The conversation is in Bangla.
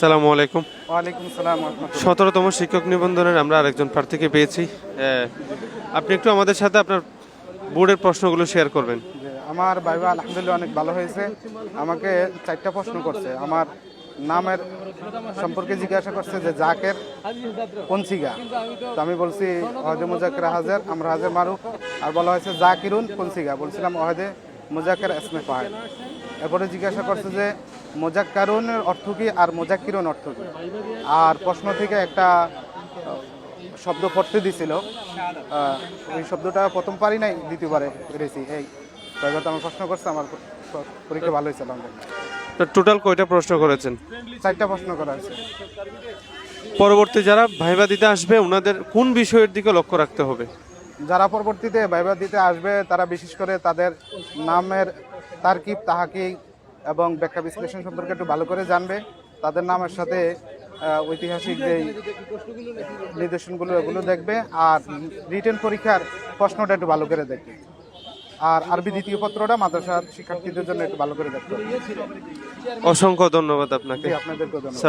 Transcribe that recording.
সালামু আলাইকুম। ওয়ালাইকুম সালাম সতেরোতম শিক্ষক নিবন্ধনের আমরা আরেকজন প্রার্থীকে পেয়েছি। আপনি একটু আমাদের সাথে আপনার বোর্ডের প্রশ্নগুলো শেয়ার করবেন। আমার ভাইবা আলহামদুলিল্লাহ অনেক ভালো হয়েছে। আমাকে চারটা প্রশ্ন করছে। আমার নামের সম্পর্কে জিজ্ঞাসা করছে যে জাকের কোন সিগা? তো আমি বলছি অহেদে মুজাকের হাজার আমরা হাজার মারুফ। আর বলা হয়েছে জাকিরুন কোন সিগা? বলছিলাম অহেদে মুজাকের এসমে পাহাড় এরপরে জিজ্ঞাসা করছে যে মোজাক্কারুনের অর্থ কী আর মোজাক্কিরুন অর্থ কী? আর প্রশ্ন থেকে একটা শব্দ পড়তে দিছিল। ওই শব্দটা প্রথম পারি নাই দ্বিতীয়বারে পেরেছি। এই তো এবার তো আমার প্রশ্ন করছে আমার পরীক্ষা ভালো হয়েছে আলহামদুলিল্লাহ। টোটাল কয়টা প্রশ্ন করেছেন? চারটা প্রশ্ন করা আছে পরবর্তী যারা ভাইবা দিতে আসবে ওনাদের কোন বিষয়ের দিকে লক্ষ্য রাখতে হবে? যারা পরবর্তীতে ভাইবা দিতে আসবে তারা বিশেষ করে তাদের নামের তারকিব তাহাকি এবং ব্যাখ্যা বিশ্লেষণ সম্পর্কে একটু ভালো করে জানবে। তাদের নামের সাথে ঐতিহাসিক যে নিদর্শনগুলো এগুলো দেখবে আর রিটেন পরীক্ষার প্রশ্নটা একটু ভালো করে দেখবে। আর আরবি দ্বিতীয় পত্রটা মাদ্রাসার শিক্ষার্থীদের জন্য একটু ভালো করে দেখতে হবে। অসংখ্য ধন্যবাদ আপনাকে। জি, আপনাদেরকেও ধন্যবাদ।